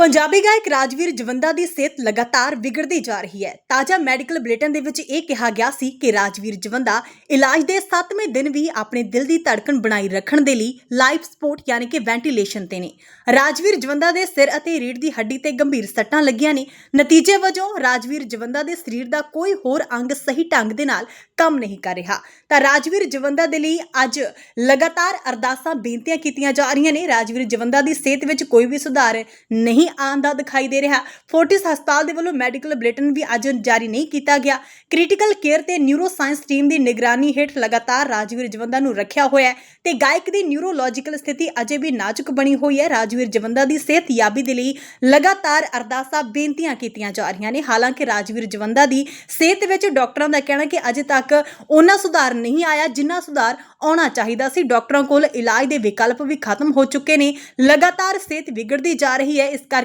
ਪੰਜਾਬੀ ਗਾਇਕ ਰਾਜਵੀਰ ਜਵੰਦਾ ਦੀ ਸਿਹਤ ਲਗਾਤਾਰ ਵਿਗੜਦੀ ਜਾ ਰਹੀ ਹੈ। ਤਾਜ਼ਾ ਮੈਡੀਕਲ ਬੁਲੇਟਿਨ ਦੇ ਵਿੱਚ ਇਹ ਕਿਹਾ ਗਿਆ ਸੀ ਕਿ ਰਾਜਵੀਰ ਜਵੰਦਾ ਇਲਾਜ ਦੇ 7ਵੇਂ ਦਿਨ ਵੀ ਆਪਣੇ ਦਿਲ ਦੀ ਧੜਕਣ ਬਣਾਈ ਰੱਖਣ ਦੇ ਲਈ ਲਾਈਫ ਸਪੋਰਟ ਯਾਨੀ ਕਿ ਵੈਂਟੀਲੇਸ਼ਨ ਤੇ ਨੇ। ਰਾਜਵੀਰ ਜਵੰਦਾ ਦੇ ਸਿਰ ਅਤੇ ਰੀੜ੍ਹ ਦੀ ਹੱਡੀ ਤੇ ਗੰਭੀਰ ਸੱਟਾਂ ਲੱਗੀਆਂ ਨੇ। ਨਤੀਜੇ ਵਜੋਂ ਰਾਜਵੀਰ ਜਵੰਦਾ ਦੇ ਸਰੀਰ ਦਾ ਕੋਈ ਹੋਰ ਅੰਗ ਸਹੀ ਢੰਗ ਦੇ ਨਾਲ ਕੰਮ ਨਹੀਂ ਕਰ ਰਿਹਾ। ਤਾਂ ਰਾਜਵੀਰ ਜਵੰਦਾ ਦੇ ਲਈ ਅੱਜ ਲਗਾਤਾਰ ਅਰਦਾਸਾਂ ਬੇਨਤੀਆਂ ਕੀਤੀਆਂ ਜਾ ਰਹੀਆਂ ਨੇ। ਰਾਜਵੀਰ ਜਵੰਦਾ ਦੀ ਸਿਹਤ ਵਿੱਚ ਕੋਈ ਵੀ ਸੁਧਾਰ ਨਹੀਂ ਆਉਣ ਦਿਖਾਈ ਦੇ ਰਿਹਾ। ਫੋਰਟਿਸ ਹਸਪਤਾਲ ਦੇ ਵੱਲੋਂ ਮੈਡੀਕਲ ਬੁਲੇਟਿਨ ਵੀ ਅੱਜ ਜਾਰੀ ਨਹੀਂ ਕੀਤਾ ਗਿਆ। ਕ੍ਰਿਟੀਕਲ ਕੇਅਰ ਤੇ ਨਿਊਰੋ ਸਾਇੰਸ ਟੀਮ ਦੀ ਨਿਗਰਾਨੀ ਹੇਠ ਲਗਾਤਾਰ ਰਾਜਵੀਰ ਜਵੰਦਾ ਨੂੰ ਰੱਖਿਆ ਹੋਇਆ ਹੈ ਤੇ ਗਾਇਕ ਦੀ ਨਿਊਰੋਲੋਜੀਕਲ ਸਥਿਤੀ ਅਜੇ ਵੀ ਨਾਜ਼ੁਕ ਬਣੀ ਹੋਈ ਹੈ। ਰਾਜਵੀਰ ਜਵੰਦਾ ਦੀ ਸਿਹਤ ਦੇ ਲਈ ਲਗਾਤਾਰ ਅਰਦਾਸਾਂ ਬੇਨਤੀਆਂ ਕੀਤੀਆਂ ਜਾ ਰਹੀਆਂ ਨੇ। ਹਾਲਾਂਕਿ ਰਾਜਵੀਰ ਜਵੰਦਾ ਦੀ ਸਿਹਤ ਵਿੱਚ ਡਾਕਟਰਾਂ ਦਾ ਕਹਿਣਾ ਕਿ ਅਜੇ ਤੱਕ ਉਹਨਾਂ ਸੁਧਾਰ ਨਹੀਂ ਆਇਆ, ਜਿੰਨਾ ਸੁਧਾਰ ਆਉਣਾ ਚਾਹੀਦਾ ਸੀ। ਡਾਕਟਰਾਂ ਕੋਲ ਇਲਾਜ ਦੇ ਵਿਕਲਪ ਵੀ ਖਤਮ ਹੋ ਚੁੱਕੇ ਨੇ। ਲਗਾਤਾਰ ਸਿਹਤ ਵਿਗੜਦੀ ਜਾ ਰਹੀ ਹੈ। ਇਸ ਕਰਕੇ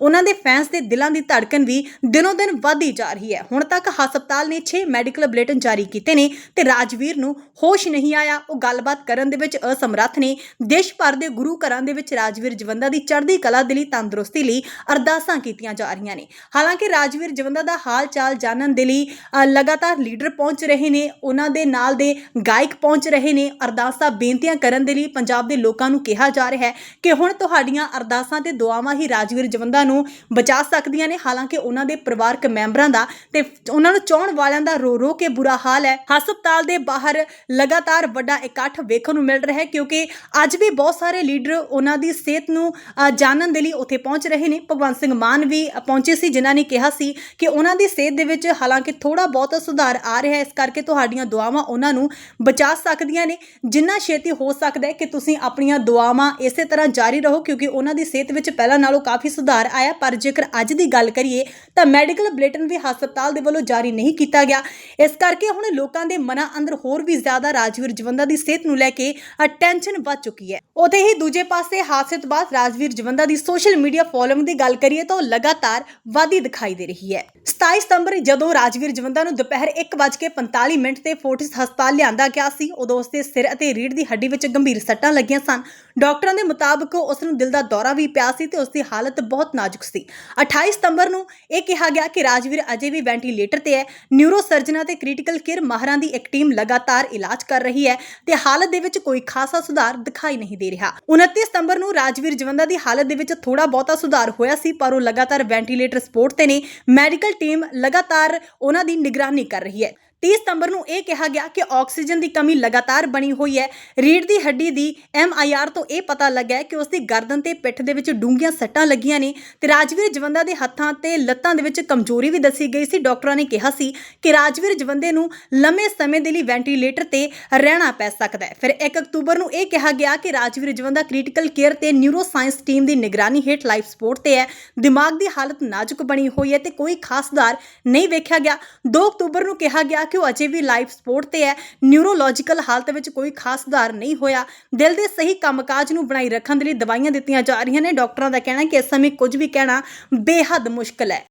ਉਹਨਾਂ ਦੇ ਫੈਨਸ ਦੇ ਦਿਲਾਂ ਦੀ ਧੜਕਣ ਵੀ ਦਿਨੋ ਦਿਨ ਵਧਦੀ ਜਾ ਰਹੀ ਹੈ। ਹੁਣ ਤੱਕ ਹਸਪਤਾਲ ਨੇ 6 ਮੈਡੀਕਲ ਬੁਲੇਟਿਨ ਜਾਰੀ ਕੀਤੇ ਨੇ ਤੇ ਰਾਜਵੀਰ ਨੂੰ ਹੋਸ਼ ਨਹੀਂ ਆਇਆ। ਉਹ ਗੱਲਬਾਤ ਕਰਨ ਦੇ ਵਿੱਚ ਅਸਮਰੱਥ ਨੇ। ਦੇਸ਼ ਭਰ ਦੇ ਗੁਰੂ ਘਰਾਂ ਦੇ ਵਿੱਚ ਰਾਜਵੀਰ ਜਵੰਦਾ ਦੀ ਚੜ੍ਹਦੀ ਕਲਾ ਦੇ ਲਈ ਤੰਦਰੁਸਤੀ ਲਈ ਅਰਦਾਸਾਂ ਕੀਤੀਆਂ ਜਾ ਰਹੀਆਂ ਨੇ। ਹਾਲਾਂਕਿ ਰਾਜਵੀਰ ਜਵੰਦਾ ਦਾ ਹਾਲ ਚਾਲ ਜਾਣਨ ਦੇ ਲਈ ਅ, ਲਗਾਤਾਰ ਲੀਡਰ ਪਹੁੰਚ ਰਹੇ ਨੇ। ਉਹਨਾਂ ਦੇ ਨਾਲ ਦੇ ਗਾਇਕ ਪਹੁੰਚ ਰਹੇ ਨੇ। ਅਰਦਾਸਾਂ ਬੇਨਤੀਆਂ ਕਰਨ ਦੇ ਲਈ ਪੰਜਾਬ ਦੇ ਲੋਕਾਂ ਨੂੰ ਕਿਹਾ ਜਾ ਰਿਹਾ ਹੈ ਕਿ ਹੁਣ ਤੁਹਾਡੀਆਂ ਅਰਦਾਸਾਂ ਤੇ ਦੁਆਵਾਂ ਹੀ ਰਾਜ ਰਾਜਵੀਰ ਜਵੰਦਾ ਨੂੰ ਬਚਾ ਸਕਦੀਆਂ ਨੇ। ਹਾਲਾਂਕਿ ਉਹਨਾਂ ਦੇ ਪਰਿਵਾਰਕ ਮੈਂਬਰਾਂ ਦਾ ਤੇ ਉਹਨਾਂ ਨੂੰ ਚਾਹਣ ਵਾਲਿਆਂ ਦਾ ਰੋ ਰੋ ਕੇ ਬੁਰਾ ਹਾਲ ਹੈ। ਹਸਪਤਾਲ ਦੇ ਬਾਹਰ ਲਗਾਤਾਰ ਵੱਡਾ ਇਕੱਠ ਵੇਖਣ ਨੂੰ ਮਿਲ ਰਿਹਾ ਹੈ ਕਿਉਂਕਿ ਅੱਜ ਵੀ ਬਹੁਤ ਸਾਰੇ ਲੀਡਰ ਉਹਨਾਂ ਦੀ ਸਿਹਤ ਨੂੰ ਜਾਣਨ ਦੇ ਲਈ ਉੱਥੇ ਪਹੁੰਚ ਰਹੇ ਨੇ। ਭਗਵੰਤ ਸਿੰਘ ਮਾਨ ਵੀ ਪਹੁੰਚੇ ਸੀ, ਜਿਨ੍ਹਾਂ ਨੇ ਕਿਹਾ ਸੀ ਕਿ ਉਹਨਾਂ ਦੀ ਸਿਹਤ ਦੇ ਵਿੱਚ ਹਾਲਾਂਕਿ ਥੋੜਾ ਬਹੁਤ ਸੁਧਾਰ ਆ ਰਿਹਾ ਹੈ। ਇਸ ਕਰਕੇ ਤੁਹਾਡੀਆਂ ਦੁਆਵਾਂ ਉਹਨਾਂ ਨੂੰ ਬਚਾ ਸਕਦੀਆਂ ਨੇ। ਜਿੰਨਾ ਛੇਤੀ ਹੋ ਸਕਦਾ ਹੈ ਕਿ ਤੁਸੀਂ ਆਪਣੀਆਂ ਦੁਆਵਾਂ ਇਸੇ ਤਰ੍ਹਾਂ ਜਾਰੀ ਰਹੋ ਕਿਉਂਕਿ ਉਹਨਾਂ ਦੀ ਸਿਹਤ ਵਿੱਚ ਪਹਿਲਾਂ ਨਾਲੋਂ ਕਾਫੀ ਸੁਧਾਰ ਆਇਆ, ਪਰ ਜੇਕਰ ਅੱਜ ਦੀ ਗੱਲ ਕਰੀਏ ਤਾਂ ਮੈਡੀਕਲ ਬੁਲੇਟਿਨ ਵੀ ਹਸਪਤਾਲ ਦੇ ਵੱਲੋਂ ਜਾਰੀ ਨਹੀਂ ਕੀਤਾ ਗਿਆ। ਇਸ ਕਰਕੇ ਹੁਣ ਲੋਕਾਂ ਦੇ ਮਨਾਂ ਅੰਦਰ ਹੋਰ ਵੀ ਜ਼ਿਆਦਾ ਰਾਜਵੀਰ ਜਵੰਦਾ ਦੀ ਸਿਹਤ ਨੂੰ ਲੈ ਕੇ ਟੈਨਸ਼ਨ ਵੱਧ ਚੁੱਕੀ ਹੈ। ਉਥੇ ਹੀ ਦੂਜੇ ਪਾਸੇ ਹਾਦਸੇ ਤੋਂ ਬਾਅਦ ਰਾਜਵੀਰ ਜਵੰਦਾ ਦੀ ਸੋਸ਼ਲ ਮੀਡੀਆ ਫੋਲੋਇੰਗ ਦੀ ਗੱਲ ਕਰੀਏ ਤਾਂ ਉਹ ਲਗਾਤਾਰ ਵਾਧੀ ਦਿਖਾਈ ਦੇ ਰਹੀ ਹੈ। 27 ਸਤੰਬਰ ਜਦੋਂ ਰਾਜਵੀਰ ਜਵੰਦਾ ਨੂੰ ਦੁਪਹਿਰ 1:45 ਮਿੰਟ ਤੇ ਫੋਰਟਿਸ ਹਸਪਤਾਲ ਲਿਆਂਦਾ ਗਿਆ ਸੀ, ਉਦੋਂ ਉਸਦੇ ਸਿਰ ਅਤੇ ਰੀੜ੍ਹ ਦੀ ਹੱਡੀ ਵਿੱਚ ਗੰਭੀਰ ਸੱਟਾਂ ਲੱਗੀਆਂ ਸਨ। ਡਾਕਟਰਾਂ ਦੇ ਮੁਤਾਬਕ ਉਸ ਨੂੰ ਦਿਲ ਦਾ ਦੌਰਾ ਵੀ ਪਿਆ ਸੀ ਤੇ ਉਸ ਦੀ ਹਾਲਤ ਬਹੁਤ ਨਾਜ਼ੁਕ ਸੀ। 28 ਸਤੰਬਰ ਨੂੰ ਇਹ ਕਿਹਾ ਗਿਆ ਕਿ ਰਾਜਵੀਰ ਅਜੇ ਵੀ ਵੈਂਟੀਲੇਟਰ ਤੇ ਹੈ। ਨਿਊਰੋ ਸਰਜਨਾਂ ਤੇ ਕ੍ਰਿਟੀਕਲ ਕੇਅਰ ਮਾਹਰਾਂ ਦੀ ਇੱਕ ਟੀਮ ਲਗਾਤਾਰ ਇਲਾਜ ਕਰ ਰਹੀ ਹੈ ਤੇ ਹਾਲਤ ਦੇ ਵਿੱਚ ਕੋਈ ਖਾਸਾ ਸੁਧਾਰ ਦਿਖਾਈ ਨਹੀਂ ਦੇ ਰਿਹਾ। 29 ਸਤੰਬਰ ਨੂੰ ਰਾਜਵੀਰ ਜਵੰਦਾ ਦੀ ਹਾਲਤ ਦੇ ਵਿੱਚ ਥੋੜਾ ਬਹੁਤਾ ਸੁਧਾਰ ਹੋਇਆ ਸੀ, ਪਰ ਉਹ ਲਗਾਤਾਰ ਵੈਂਟੀਲੇਟਰ ਸਪੋਰਟ ਤੇ ਨੇ। ਮੈਡੀਕਲ ਟੀਮ ਲਗਾਤਾਰ ਉਹਨਾਂ ਦੀ ਨਿਗਰਾਨੀ ਕਰ ਰਹੀ ਹੈ। 30 ਸਤੰਬਰ ਨੂੰ ਇਹ ਕਿਹਾ ਗਿਆ ਕਿ ਆਕਸੀਜਨ ਦੀ ਕਮੀ ਲਗਾਤਾਰ ਬਣੀ ਹੋਈ ਹੈ। ਰੀੜ ਦੀ ਹੱਡੀ ਦੀ ਐਮਆਈਆਰ ਤੋਂ ਇਹ ਪਤਾ ਲੱਗਾ ਕਿ ਉਸ ਦੀ ਗਰਦਨ ਤੇ ਪਿੱਠ ਦੇ ਵਿੱਚ ਡੂੰਘੀਆਂ ਸੱਟਾਂ ਲੱਗੀਆਂ ਨੇ ਤੇ ਰਾਜਵੀਰ ਜਵੰਦਾ ਦੇ ਹੱਥਾਂ ਤੇ ਲੱਤਾਂ ਦੇ ਵਿੱਚ ਕਮਜ਼ੋਰੀ ਵੀ ਦੱਸੀ ਗਈ ਸੀ। ਡਾਕਟਰਾਂ ਨੇ ਕਿਹਾ ਸੀ ਕਿ ਰਾਜਵੀਰ ਜਵੰਦੇ ਨੂੰ ਲੰਮੇ ਸਮੇਂ ਦੇ ਲਈ ਵੈਂਟੀਲੇਟਰ ਤੇ ਰਹਿਣਾ ਪੈ ਸਕਦਾ ਹੈ। ਫਿਰ 1 ਅਕਤੂਬਰ ਨੂੰ ਇਹ ਕਿਹਾ ਗਿਆ ਕਿ ਰਾਜਵੀਰ ਜਵੰਦਾ ਕ੍ਰਿਟੀਕਲ ਕੇਅਰ ਤੇ ਨਿਊਰੋ ਸਾਇੰਸ ਟੀਮ ਦੀ ਨਿਗਰਾਨੀ ਹੇਠ ਲਾਈਫ ਸਪੋਰਟ ਤੇ ਹੈ। ਦਿਮਾਗ ਦੀ ਹਾਲਤ ਨਾਜ਼ੁਕ ਬਣੀ ਹੋਈ ਹੈ ਤੇ ਕੋਈ ਖਾਸ ਸੁਧਾਰ ਨਹੀਂ ਵੇਖਿਆ ਗਿਆ। 2 ਅਕਤੂਬਰ ਨੂੰ ਕਿਹਾ ਗਿਆ ਕਿ ਉਹ ਅਜੇ ਵੀ ਲਾਈਫ ਸਪੋਰਟ ਤੇ ਹੈ। ਨਿਊਰੋਲੋਜੀਕਲ ਹਾਲਤ ਵਿੱਚ ਕੋਈ ਖਾਸ ਸੁਧਾਰ ਨਹੀਂ ਹੋਇਆ। ਦਿਲ ਦੇ ਸਹੀ ਕੰਮਕਾਜ ਨੂੰ ਬਣਾਈ ਰੱਖਣ ਦੇ ਲਈ ਦਵਾਈਆਂ ਦਿੱਤੀਆਂ ਜਾ ਰਹੀਆਂ ਨੇ। ਡਾਕਟਰਾਂ ਦਾ ਕਹਿਣਾ ਕਿ ਇਸ ਸਮੇਂ ਕੁਝ ਵੀ ਕਹਿਣਾ ਬੇਹੱਦ ਮੁਸ਼ਕਲ ਹੈ।